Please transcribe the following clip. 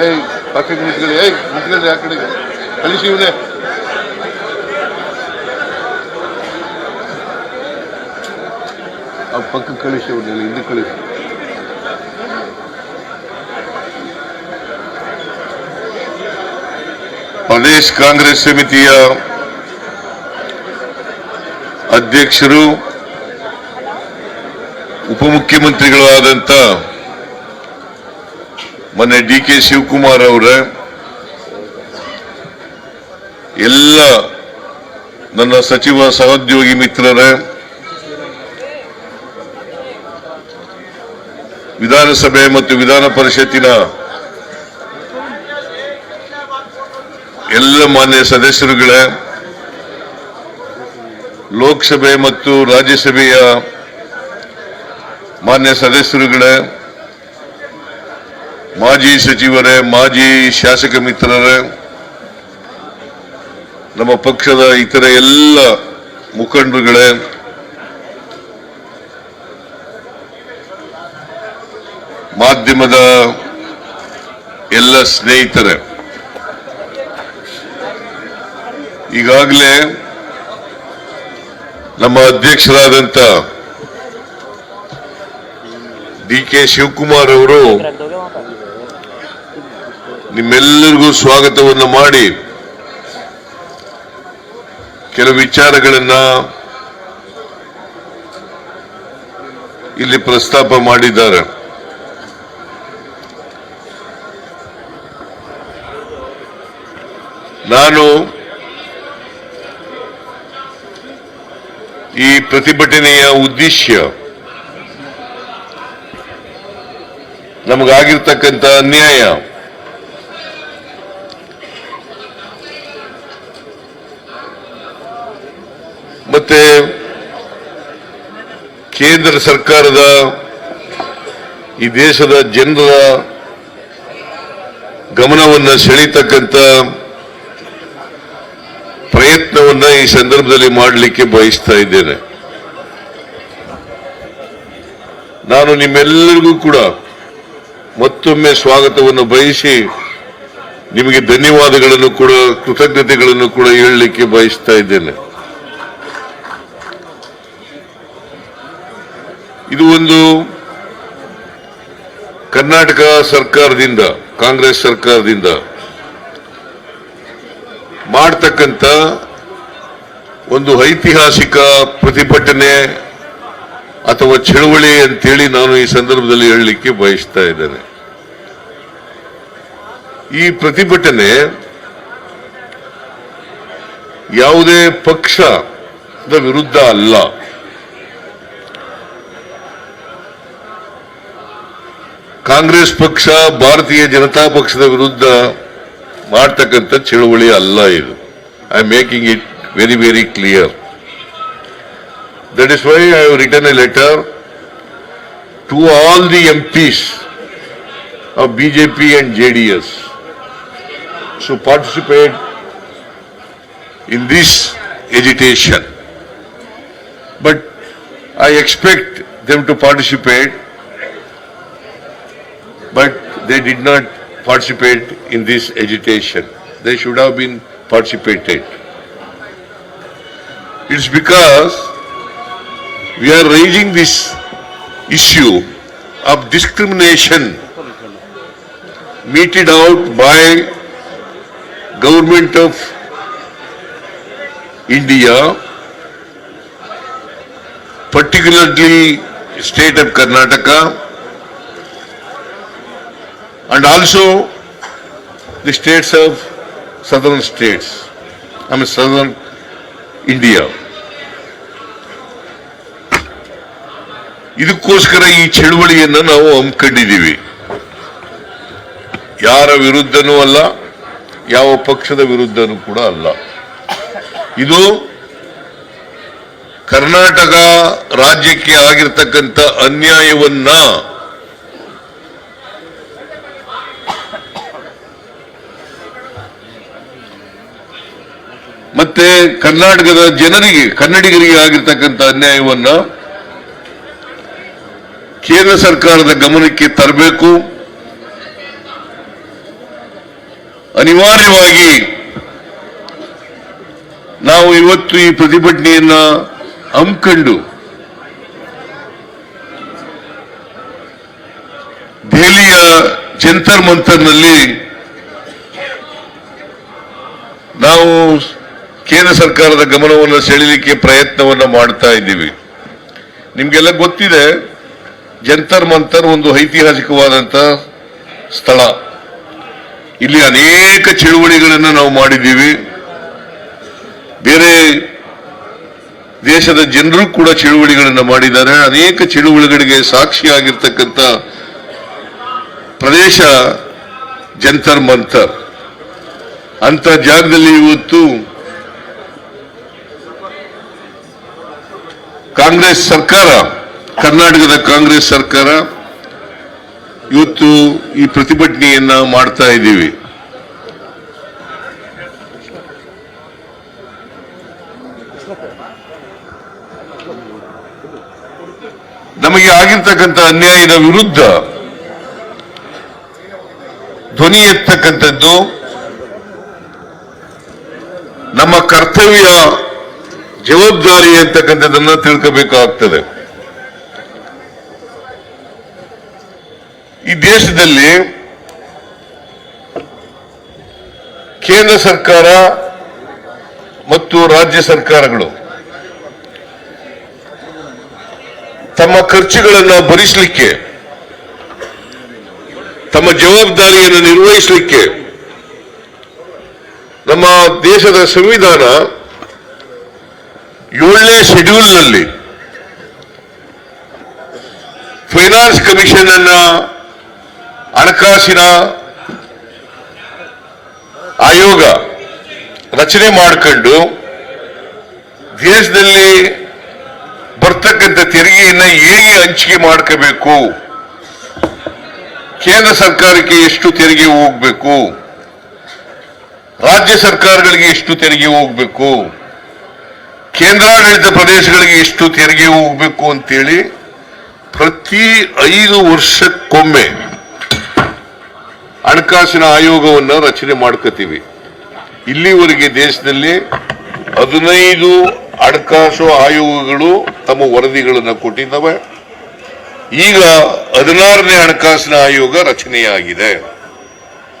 ಏಯ್, ಪಕ್ಕಕ್ಕೆ ನಿಂತ್ಕೊಳ್ಳಿ. ಏಯ್, ನಿಂತ್ಕೊಳ್ಳಿ ಆ ಕಡೆಗೆ. ಕಳಿಸಿ ಇವನೇ. ಆ ಕಳಿಸಿ ಪ್ರದೇಶ ಕಾಂಗ್ರೆಸ್ ಸಮಿತಿಯ ಅಧ್ಯಕ್ಷರು ಉಪಮುಖ್ಯಮಂತ್ರಿಗಳು ಆದಂತ ಮೊನ್ನೆ ಡಿ ಕೆ ಶಿವಕುಮಾರ್ ಅವರ, ಎಲ್ಲ ನನ್ನ ಸಚಿವ ಸಹೋದ್ಯೋಗಿ ಮಿತ್ರರ, ವಿಧಾನಸಭೆ ಮತ್ತು ವಿಧಾನ ಪರಿಷತ್ತಿನ ಎಲ್ಲ ಮಾನ್ಯ ಸದಸ್ಯರುಗಳ, ಲೋಕಸಭೆ ಮತ್ತು ರಾಜ್ಯಸಭೆಯ ಮಾನ್ಯ ಸದಸ್ಯರುಗಳೇ ಮಾಜಿ ಸಚಿವರೇ, ಮಾಜಿ ಶಾಸಕ ಮಿತ್ರರೇ, ನಮ್ಮ ಪಕ್ಷದ ಇತರ ಎಲ್ಲ ಮುಖಂಡರುಗಳೇ, ಮಾಧ್ಯಮದ ಎಲ್ಲ ಸ್ನೇಹಿತರೆ, ಈಗಾಗಲೇ ನಮ್ಮ ಅಧ್ಯಕ್ಷರಾದಂತ ಡಿ ಕೆ ಶಿವಕುಮಾರ್ ಅವರು ನಿಮ್ಮೆಲ್ಲರಿಗೂ ಸ್ವಾಗತವನ್ನು ಮಾಡಿ ಕೆಲವು ವಿಚಾರಗಳನ್ನ ಇಲ್ಲಿ ಪ್ರಸ್ತಾಪ ಮಾಡಿದ್ದಾರೆ. ನಾನು ಈ ಪ್ರತಿಭಟನೆಯ ಉದ್ದೇಶ ನಮಗಾಗಿರ್ತಕ್ಕಂಥ ಅನ್ಯಾಯ ಮತ್ತೆ ಕೇಂದ್ರ ಸರ್ಕಾರದ ಈ ದೇಶದ ಜನರ ಗಮನವನ್ನು ಸೆಳೀತಕ್ಕಂಥ ಪ್ರಯತ್ನವನ್ನ ಈ ಸಂದರ್ಭದಲ್ಲಿ ಮಾಡಲಿಕ್ಕೆ ಬಯಸ್ತಾ ಇದ್ದೇನೆ. ನಾನು ನಿಮ್ಮೆಲ್ಲರಿಗೂ ಕೂಡ ಮತ್ತೊಮ್ಮೆ ಸ್ವಾಗತವನ್ನು ಬಯಸಿ ನಿಮಗೆ ಧನ್ಯವಾದಗಳನ್ನು ಕೂಡ, ಕೃತಜ್ಞತೆಗಳನ್ನು ಕೂಡ ಹೇಳಲಿಕ್ಕೆ ಬಯಸ್ತಾ ಇದ್ದೇನೆ. ಇದು ಒಂದು ಕರ್ನಾಟಕ ಸರ್ಕಾರದಿಂದ, ಕಾಂಗ್ರೆಸ್ ಸರ್ಕಾರದಿಂದ ಮಾಡ್ತಕ್ಕಂಥ ಒಂದು ಐತಿಹಾಸಿಕ ಪ್ರತಿಭಟನೆ ಅಥವಾ ಚಳುವಳಿ ಅಂತೇಳಿ ನಾನು ಈ ಸಂದರ್ಭದಲ್ಲಿ ಹೇಳಲಿಕ್ಕೆ ಬಯಸ್ತಾ ಇದ್ದೇನೆ. ಈ ಪ್ರತಿಭಟನೆ ಯಾವುದೇ ಪಕ್ಷದ ವಿರುದ್ಧ ಅಲ್ಲ. ಕಾಂಗ್ರೆಸ್ ಪಕ್ಷ ಭಾರತೀಯ ಜನತಾ ಪಕ್ಷದ ವಿರುದ್ಧ ಮಾಡ್ತಕ್ಕಂಥ ಚಳುವಳಿ ಅಲ್ಲ ಇದು I am making it very very clear that is why I have return a letter to all the MPs of BJP and JDS so participate in this agitation but I expect them to participate but they did not participate in this agitation. They should have been participated. It's because we are raising this issue of discrimination meted out by government of India, particularly state of Karnataka, and also the states of southern states, I mean southern India. ಇದಕ್ಕೋಸ್ಕರ ಈ ಚಳುವಳಿಯನ್ನು ನಾವು ಹಮ್ಮಿಕೊಂಡಿದ್ದೀವಿ. ಯಾರ ವಿರುದ್ಧನೂ ಅಲ್ಲ ಯಾವ ಪಕ್ಷದ ವಿರುದ್ಧನೂ ಕೂಡ ಅಲ್ಲ. ಇದು ಕರ್ನಾಟಕ ರಾಜ್ಯಕ್ಕೆ ಆಗಿರ್ತಕ್ಕಂಥ ಅನ್ಯಾಯವನ್ನ ಮತ್ತೆ ಕರ್ನಾಟಕದ ಜನರಿಗೆ, ಕನ್ನಡಿಗರಿಗೆ ಆಗಿರ್ತಕ್ಕಂಥ ಅನ್ಯಾಯವನ್ನ ಕೇಂದ್ರ ಸರ್ಕಾರದ ಗಮನಕ್ಕೆ ತರಬೇಕು. ಅನಿವಾರ್ಯವಾಗಿ ನಾವು ಇವತ್ತು ಈ ಪ್ರತಿಭಟನೆಯನ್ನ ಹಮ್ಮಿಕೊಂಡು ದೆಹಲಿಯ ಜಂತರ್ ಮಂತರ್ನಲ್ಲಿ ನಾವು ಕೇಂದ್ರ ಸರ್ಕಾರದ ಗಮನವನ್ನು ಸೆಳೆಯಲಿಕ್ಕೆ ಪ್ರಯತ್ನವನ್ನ ಮಾಡ್ತಾ ಇದ್ದೀವಿ. ನಿಮ್ಗೆಲ್ಲ ಗೊತ್ತಿದೆ, ಜಂತರ್ ಮಂತರ್ ಒಂದು ಐತಿಹಾಸಿಕವಾದಂತ ಸ್ಥಳ. ಇಲ್ಲಿ ಅನೇಕ ಚಳುವಳಿಗಳನ್ನು ನಾವು ಮಾಡಿದ್ದೀವಿ. ಬೇರೆ ದೇಶದ ಜನರು ಕೂಡ ಚಳುವಳಿಗಳನ್ನು ಮಾಡಿದ್ದಾರೆ. ಅನೇಕ ಚಳುವಳಿಗಳಿಗೆ ಸಾಕ್ಷಿಯಾಗಿರ್ತಕ್ಕಂಥ ಪ್ರದೇಶ ಜಂತರ್ ಮಂತರ್. ಅಂತ ಜಾಗದಲ್ಲಿ ಇವತ್ತು ಕಾಂಗ್ರೆಸ್ ಸರ್ಕಾರ, ಕರ್ನಾಟಕದ ಕಾಂಗ್ರೆಸ್ ಸರ್ಕಾರ, ಇವತ್ತು ಈ ಪ್ರತಿಭಟನೆಯನ್ನ ಮಾಡ್ತಾ ಇದ್ದೀವಿ. ನಮಗೆ ಆಗಿರ್ತಕ್ಕಂಥ ಅನ್ಯಾಯದ ವಿರುದ್ಧ ಧ್ವನಿ ಎತ್ತಕ್ಕಂಥದ್ದು ನಮ್ಮ ಕರ್ತವ್ಯ ಜವಾಬ್ದಾರಿ ಅಂತಕ್ಕಂಥದ್ದನ್ನ ತಿಳ್ಕೋಬೇಕಾಗ್ತದೆ. ಈ ದೇಶದಲ್ಲಿ ಕೇಂದ್ರ ಸರ್ಕಾರ ಮತ್ತು ರಾಜ್ಯ ಸರ್ಕಾರಗಳು ತಮ್ಮ ಖರ್ಚುಗಳನ್ನು ಭರಿಸಲಿಕ್ಕೆ, ತಮ್ಮ ಜವಾಬ್ದಾರಿಯನ್ನು ನಿರ್ವಹಿಸಲಿಕ್ಕೆ ನಮ್ಮ ದೇಶದ ಸಂವಿಧಾನ ಏಳನೇ ಶೆಡ್ಯೂಲ್ನಲ್ಲಿ ಫೈನಾನ್ಸ್ ಕಮಿಷನ್ ಅನ್ನ ಹಣಕಾಸಿನ ಆಯೋಗ ರಚನೆ ಮಾಡಿಕೊಂಡು ದೇಶದಲ್ಲಿ ಬರ್ತಕ್ಕಂಥ ತೆರಿಗೆಯನ್ನ ಹೇಗೆ ಹಂಚಿಕೆ ಮಾಡ್ಕೋಬೇಕು, ಕೇಂದ್ರ ಸರ್ಕಾರಕ್ಕೆ ಎಷ್ಟು ತೆರಿಗೆ ಹೋಗ್ಬೇಕು, ರಾಜ್ಯ ಸರ್ಕಾರಗಳಿಗೆ ಎಷ್ಟು ತೆರಿಗೆ ಹೋಗ್ಬೇಕು ಕೇಂದ್ರಾಡಳಿತ ಪ್ರದೇಶಗಳಿಗೆ ಎಷ್ಟು ತೆರಿಗೆ ಹೋಗಬೇಕು ಅಂತೇಳಿ ಪ್ರತಿ ಐದು ವರ್ಷಕ್ಕೊಮ್ಮೆ ಹಣಕಾಸಿನ ಆಯೋಗವನ್ನು ರಚನೆ ಮಾಡ್ಕೋತೀವಿ. ಇಲ್ಲಿವರೆಗೆ ದೇಶದಲ್ಲಿ ಹದಿನೈದು ಹಣಕಾಸು ಆಯೋಗಗಳು ತಮ್ಮ ವರದಿಗಳನ್ನು ಕೊಟ್ಟಿದ್ದಾವೆ. ಈಗ ಹದಿನಾರನೇ ಹಣಕಾಸಿನ ಆಯೋಗ ರಚನೆಯಾಗಿದೆ.